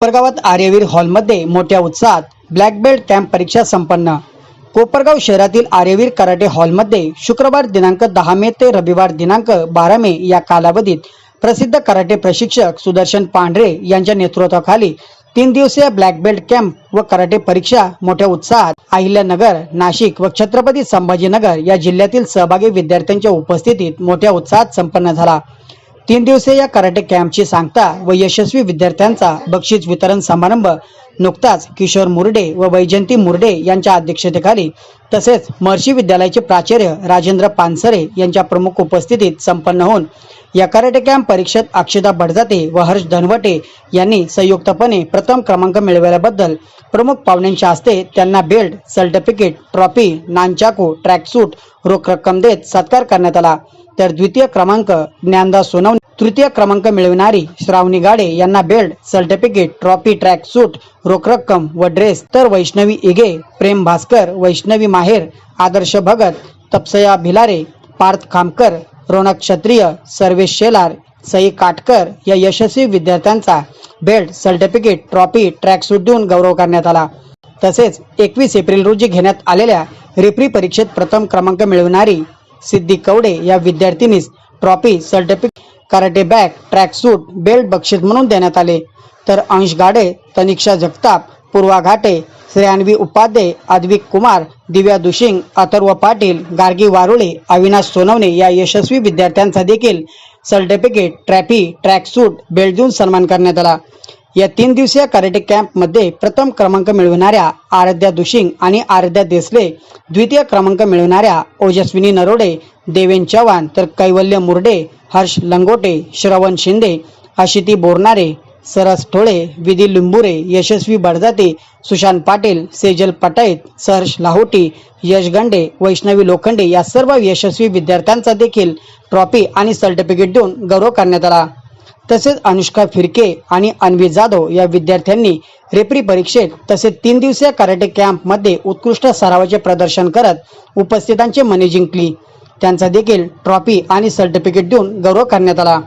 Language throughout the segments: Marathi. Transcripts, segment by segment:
कोपरगावात आर्यवीर हॉलमध्ये मोठ्या उत्साहात ब्लॅक बेल्ट कॅम्प परीक्षा संपन्न. कोपरगाव शहरातील आर्यवीर कराटे हॉलमध्ये शुक्रवार दिनांक दहा मे ते रविवार दिनांक बारा मे या कालावधीत प्रसिद्ध कराटे प्रशिक्षक सुदर्शन पांढरे यांच्या नेतृत्वाखाली तीन दिवसीय ब्लॅक बेल्ट कॅम्प व कराटे परीक्षा मोठ्या उत्साहात अहिल्यानगर नाशिक व छत्रपती संभाजीनगर या जिल्ह्यातील सहभागी विद्यार्थ्यांच्या उपस्थितीत मोठ्या उत्साहात संपन्न झाला. तीन दिवसीय या कराटे कॅम्पची सांगता व यशस्वी विद्यार्थ्यांचा बक्षीस वितरण समारंभ नुकताच किशोर मुरडे व वैजंती मुरडे यांच्या अध्यक्षतेखाली तसेच महर्षी विद्यालयाचे प्राचार्य राजेंद्र पानसरे यांच्या प्रमुख उपस्थितीत संपन्न होऊन या कराटे कॅम्प परीक्षेत अक्षता बडजाते व हर्ष धनवटे यांनी संयुक्तपणे प्रथम क्रमांक मिळवल्याबद्दल प्रमुख पाहुण्यांच्या हस्ते त्यांना belt certificate trophy nunchaku tracksuit रोख रक्कम देत सत्कार करण्यात आला. तर द्वितीय क्रमांक ज्ञानदास सोनवणे तृतीय क्रमांक मिळविणारी श्रावणी गाडे यांना belt certificate trophy track suit रोख रक्कम व ड्रेस तर वैष्णवी इगे प्रेम भास्कर वैष्णवी माहेर आदर्श भगत तपसया भिलारे पार्थ खामकर रोनक क्षत्रिय सर्वेश शेलार सई काटकर या यशस्वी विद्यार्थ्यांचा belt certificate trophy track suit देऊन गौरव करण्यात आला. तसेच एकवीस एप्रिल रोजी घेण्यात आलेल्या रेफरी परीक्षेत प्रथम क्रमांक मिळवणारी सिद्धी कवडे या विद्यार्थिनीस trophy certificate karate bag track suit belt बक्षीस म्हणून देण्यात आले. तर अंश गाडे तनिक्षा जगताप पूर्वा घाटे श्रेयान्वी उपाध्ये अद्विक कुमार दिव्या दुशिंग अथर्व पाटील गार्गी वारुळे अविनाश सोनवणे या यशस्वी विद्यार्थ्यांचा देखील certificate trophy track suit belt देऊन सन्मान करण्यात आला. या तीन दिवसीय कराटे कॅम्पमध्ये प्रथम क्रमांक मिळवणाऱ्या आराध्या दुशिंग आणि आराध्या देसले द्वितीय क्रमांक मिळवणाऱ्या ओजस्विनी नरोडे देवेन चव्हाण तर कैवल्य मुर्डे हर्ष लंगोटे श्रवण शिंदे आशिती बोरणारे सरस ठोळे विधी लिंबुरे यशस्वी बडजाते सुशांत पाटील सेजल पटाईत सहर्ष लाहोटी यश गंडे वैष्णवी लोखंडे या सर्व यशस्वी विद्यार्थ्यांचा देखील ट्रॉफी आणि सर्टिफिकेट देऊन गौरव करण्यात आला. तसेच अनुष्का फिरके आणि अन्वी जाधव या विद्यार्थ्यांनी रेपरी परीक्षेत तसेच तीन दिवसीय कराटे कॅम्पमध्ये उत्कृष्ट सरावाचे प्रदर्शन करत उपस्थितांचे मने जिंकली. त्यांचा देखील ट्रॉफी आणि सर्टिफिकेट देऊन गौरव करण्यात आला.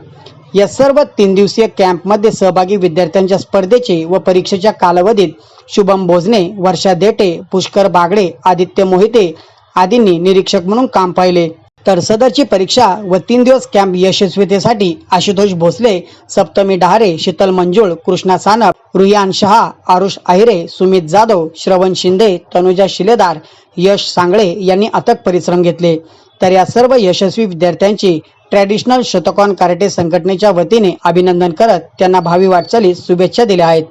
या सर्व तीन दिवसीय कॅम्पमध्ये सहभागी विद्यार्थ्यांच्या स्पर्धेचे व परीक्षेच्या कालावधीत शुभम भोजने वर्षा देटे पुष्कर बागडे आदित्य मोहिते आदींनी निरीक्षक म्हणून काम पाहिले. तर सदरची परीक्षा व तीन दिवस कॅम्प यशस्वीतेसाठी आशुतोष भोसले सप्तमी डहारे शीतल मंजुळ कृष्णा सानप रुयान शहा आरुष आहिरे सुमित जाधव श्रवण शिंदे तनुजा शिलेदार यश सांगळे यांनी अथक परिश्रम घेतले. तर या सर्व यशस्वी विद्यार्थ्यांची ट्रॅडिशनल शतकॉन कराटे संघटनेच्या वतीने अभिनंदन करत त्यांना भावी वाटचालीस शुभेच्छा दिल्या आहेत.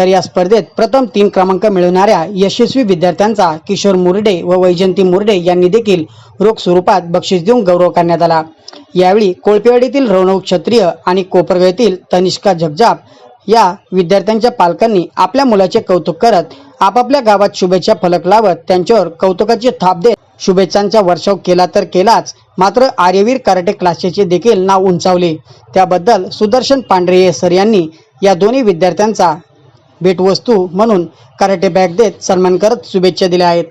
तर या स्पर्धेत प्रथम तीन क्रमांक मिळवणाऱ्या यशस्वी विद्यार्थ्यांचा किशोर मुरडे व वैजंती मुरडे यांनी देखील रोख स्वरूपात बक्षीस देऊन गौरव करण्यात आला. यावेळी कोळपेवाडीतील रौनक क्षत्रिय आणि कोपरगाव तनिष्का जगजाप या विद्यार्थ्यांच्या पालकांनी आपल्या मुलाचे कौतुक करत आपापल्या गावात शुभेच्छा फलक लावत त्यांच्यावर कौतुकाची थाप देत शुभेच्छांचा वर्षाव केला तर केलाच मात्र आर्यवीर कराटे क्लासेसचे देखील नाव उंचावले. त्याबद्दल सुदर्शन पांढरे सर यांनी या दोन्ही विद्यार्थ्यांचा भेटवस्तू म्हणून कराटे बॅग देत सन्मान करत शुभेच्छा दिल्या आहेत.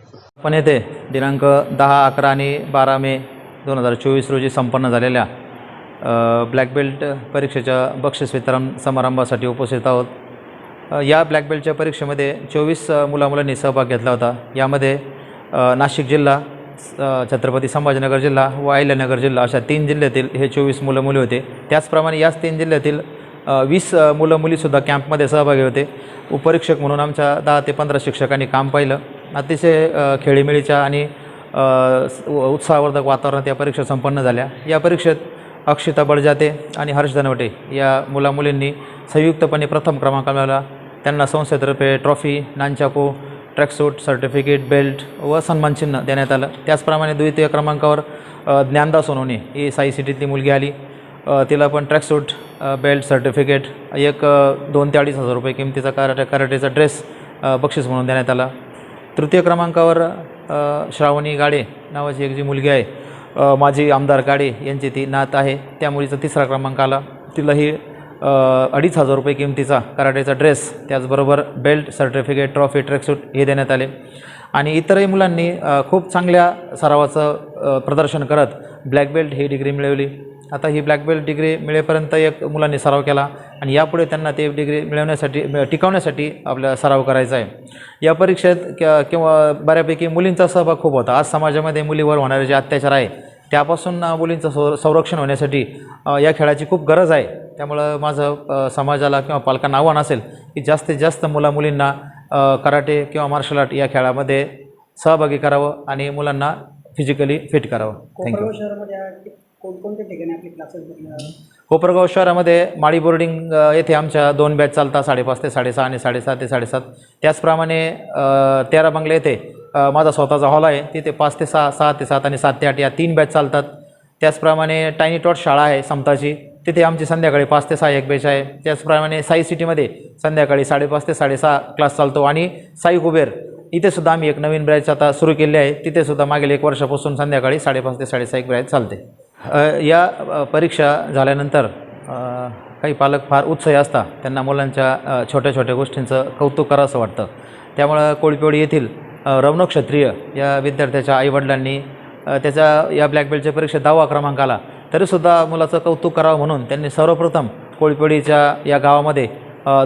पण येथे दिनांक दहा अकरा आणि बारा मे दोन हजार चोवीस रोजी संपन्न झालेल्या ब्लॅक बेल्ट परीक्षेच्या बक्षीस वितरण समारंभासाठी उपस्थित आहोत. या ब्लॅक बेल्टच्या परीक्षेमध्ये चोवीस मुलामुलांनी सहभाग घेतला होता. यामध्ये नाशिक जिल्हा छत्रपती संभाजीनगर जिल्हा व अहिल्यानगर जिल्हा अशा तीन जिल्ह्यातील हे चोवीस मुलं मुली होते. त्याचप्रमाणे याच तीन जिल्ह्यातील वीस मुलं मुलीसुद्धा कॅम्पमध्ये सहभागी होते. उपरीक्षक म्हणून आमच्या दहा ते पंधरा शिक्षकांनी काम पाहिलं. अतिशय खेळीमेळीच्या आणि उत्साहवर्धक वातावरणात या परीक्षा संपन्न झाल्या. या परीक्षेत अक्षिता बळजाते आणि हर्ष धनवटे या मुलामुलींनी संयुक्तपणे प्रथम क्रमांक मिळवला त्यांना संस्थेतर्फे trophy nunchaku tracksuit certificate belt व सन्मानचिन्ह देण्यात आलं. त्याचप्रमाणे द्वितीय क्रमांकावर ज्ञानदास ज्ञानदा सोनवणे ही साई सिटीतली मुलगी आली. तिला पण ट्रॅकसूट बेल्ट सर्टिफिकेट एक दोन ते अडीच हजार रुपये किमतीचा कराटे कराटेचा ड्रेस बक्षीस म्हणून देण्यात आला. तृतीय क्रमांकावर श्रावणी गाडे नावाची एक जी मुलगी आहे माझी आमदार गाडे यांची ती नात आहे. त्या मुलीचा तिसरा क्रमांक आला. तिलाही अडीच हजार रुपये किमतीचा कराटेचा ड्रेस त्याचबरोबर बेल्ट सर्टिफिकेट ट्रॉफी ट्रॅकसूट हे देण्यात आले. आणि इतरही मुलांनी खूप चांगल्या सरावाचं प्रदर्शन करत ब्लॅक बेल्ट ही डिग्री मिळवली. आता ही ब्लॅक बेल्ट डिग्री मिळेपर्यंत एक मुलांनी सराव केला आणि यापुढे त्यांना ते डिग्री मिळवण्यासाठी टिकवण्यासाठी आपला सराव करायचा आहे. या परीक्षेत क- किंवा बऱ्यापैकी मुलींचा सहभाग खूप होता. आज समाजामध्ये मुलीवर होणारे जे अत्याचार आहे त्यापासून मुलींचं सौ संरक्षण होण्यासाठी या खेळाची खूप गरज आहे. त्यामुळं माझं समाजाला किंवा पालकांना आव्हान असेल की जास्तीत जास्त मुला मुलींना कराटे किंवा मार्शल आर्ट या खेळामध्ये सहभागी करावं आणि मुलांना फिजिकली फिट करावं. थँक्यू कोणकोणत्या ठिकाणी आपले क्लासेस कोपरगाव शहरामध्ये माळी बोर्डिंग येथे आमच्या दोन बॅच चालतात साडेपाच ते साडेसहा आणि साडेसहा ते साडेसात. त्याचप्रमाणे तेरा बंगले येथे माझा स्वतःचा हॉल आहे. तिथे पाच ते सहा सहा ते सात आणि सात ते आठ या तीन बॅच चालतात. त्याचप्रमाणे टायनी टॉट शाळा आहे समताची. तिथे आमची संध्याकाळी पाच ते सहा एक बॅच आहे. त्याचप्रमाणे साई सिटीमध्ये संध्याकाळी साडेपाच ते साडेसहा क्लास चालतो आणि साई कुबेर. इथे सुद्धा आम्ही एक नवीन ब्रॅच आता सुरू केली आहे. तिथेसुद्धा मागील एक वर्षापासून संध्याकाळी साडेपाच ते साडेसहा एक ब्रॅच चालते. या परीक्षा झाल्यानंतर काही पालक फार उत्साही असतात. त्यांना मुलांच्या छोट्या छोट्या गोष्टींचं कौतुक करावं वाटतं. त्यामुळं कोळीपेवडी येथील अ, क्षत्रिय या विद्यार्थ्याच्या आईवडिलांनी त्याचा त्याच्या या ब्लॅक बेल्टच्या परीक्षेत दहावा क्रमांक आला. तरीसुद्धा मुलाचं कौतुक करावं म्हणून त्यांनी सर्वप्रथम कोळीपेढीच्या या गावामध्ये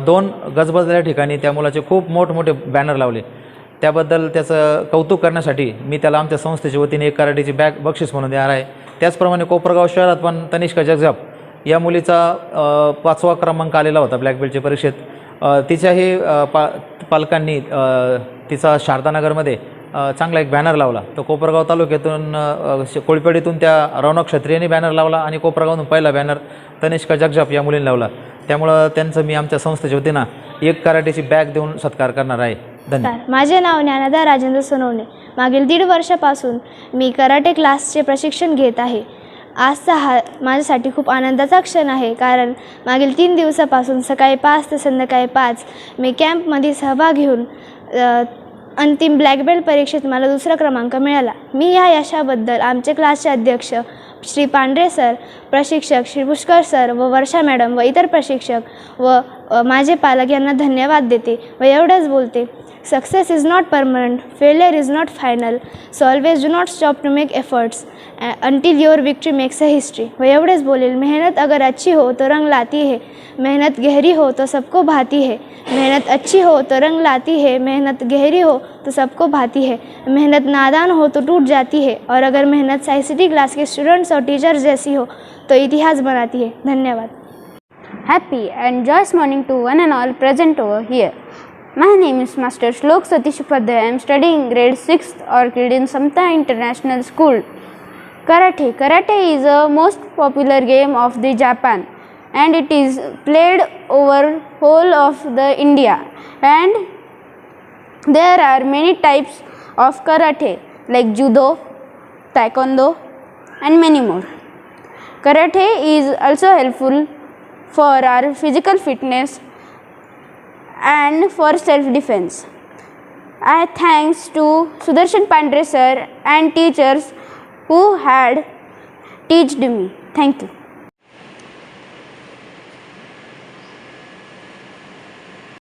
दोन गजबजलेल्या ठिकाणी त्या मुलाचे खूप मोठमोठे बॅनर लावले. त्याबद्दल त्याचं कौतुक करण्यासाठी मी त्याला आमच्या संस्थेच्या वतीने एक कराटीची बॅग बक्षीस म्हणून देणार आहे. त्याचप्रमाणे कोपरगाव शहरात पण तनिष्का जगजाप या मुलीचा पाचवा क्रमांक आलेला होता ब्लॅक बेल्टच्या परीक्षेत. तिच्याही पा पालकांनी तिचा शारदानगरमध्ये चांगला एक बॅनर लावला. तर कोपरगाव तालुक्यातून कोळपेडीतून त्या रौनक क्षत्रियांनी बॅनर लावला आणि कोपरगावून पहिला बॅनर तनिष्का जगजाप या मुलीने लावला. त्यामुळं त्यांचं मी आमच्या संस्थेच्या वतीनं एक कराटेची बॅग देऊन सत्कार करणार आहे. धन्यवाद. माझे नाव ज्ञानदा राजेंद्र सोनवणे. मागील दीड वर्षापासून मी कराटे क्लासचे प्रशिक्षण घेत आहे. आजचा हा माझ्यासाठी खूप आनंदाचा क्षण आहे कारण मागील तीन दिवसापासून सकाळी पाच ते संध्याकाळी पाच मी कॅम्पमध्ये सहभाग घेऊन अंतिम ब्लॅक बेल्ट परीक्षेत मला दुसरा क्रमांक मिळाला. मी या यशाबद्दल आमचे क्लासचे अध्यक्ष श्री पांढरे सर प्रशिक्षक श्री पुष्कर सर व वर्षा मॅडम व इतर प्रशिक्षक व माझे पालक यांना धन्यवाद देते व एवढंच बोलते. Success is not permanent failure is not final so always do not stop to make efforts until your victory makes a history व एवढेच बोलेल, मेहनत अगर अच्छी हो तो रंग लाती है. मेहनत गहरी हो तो सबको भाती है. मेहनत अच्छी हो तो रंग लाती है. मेहनत गहरी हो तो सबको भाती है. मेहनत नादान हो तो टूट जाती है. और अगर मेहनत साइंसिटी क्लास के स्टूडेंट्स और टीचर्स जैसी हो तो इतिहास बनाती है. धन्यवाद. Happy and joyous morning to one and all present over here. My name is Master Shlok Satish Upadhyay. I am studying grade 6th Orchid in Samta International School. Karate. Karate is a most popular game of the Japan and it is played over whole of the India and there are many types of karate like judo, taekwondo and many more. Karate is also helpful for our physical fitness and for self defense. I thanks to Sudarshan Pandre sir and teachers who had taught me. Thank you.